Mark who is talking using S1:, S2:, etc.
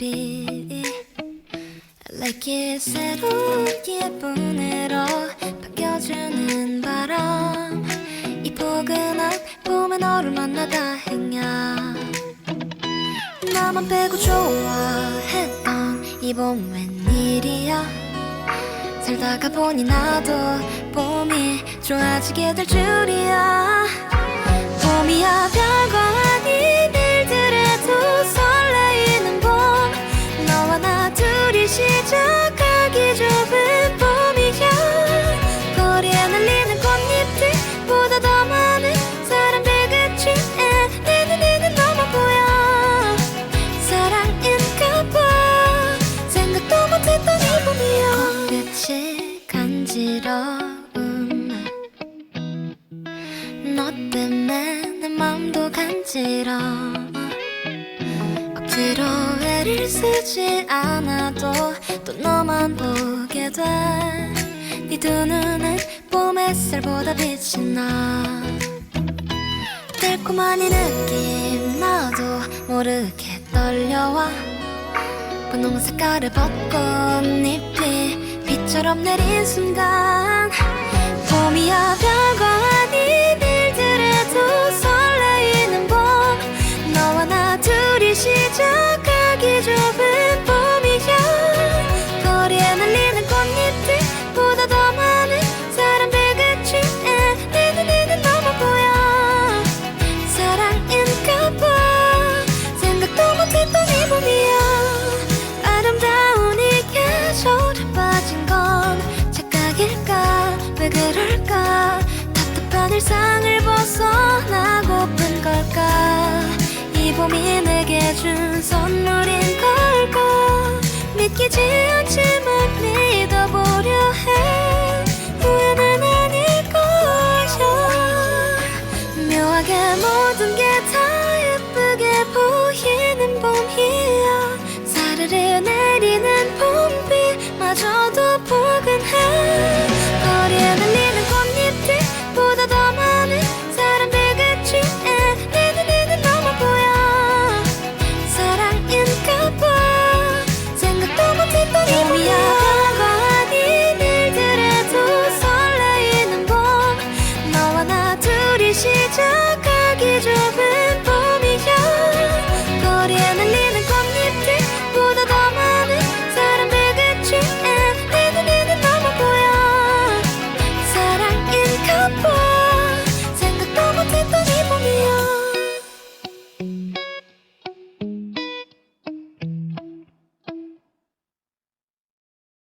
S1: 이 Like 새로운 애로 바뀌어주는 바람. 이 포근한 봄에 너를 만나 다 행야 나만 빼고 좋아했던 이봄 웬일이야 살다가 보니 나도 봄이 좋아지게 될 줄이야. 봄이야 별거 너 때문에 내 맘도 간지러. 억지로 애를 쓰지 않아도 또 너만 보게 돼네 두 눈은 봄 햇살보다 빛이 나. 달콤한 이 느낌 나도 모르게 떨려와. 분홍 색깔의 벚꽃잎이 비처럼 내린 순간 봄이야 별거 일상을 벗어나고픈 걸까? 이 봄이 내게 준 선물인 걸까? 믿기지 这杯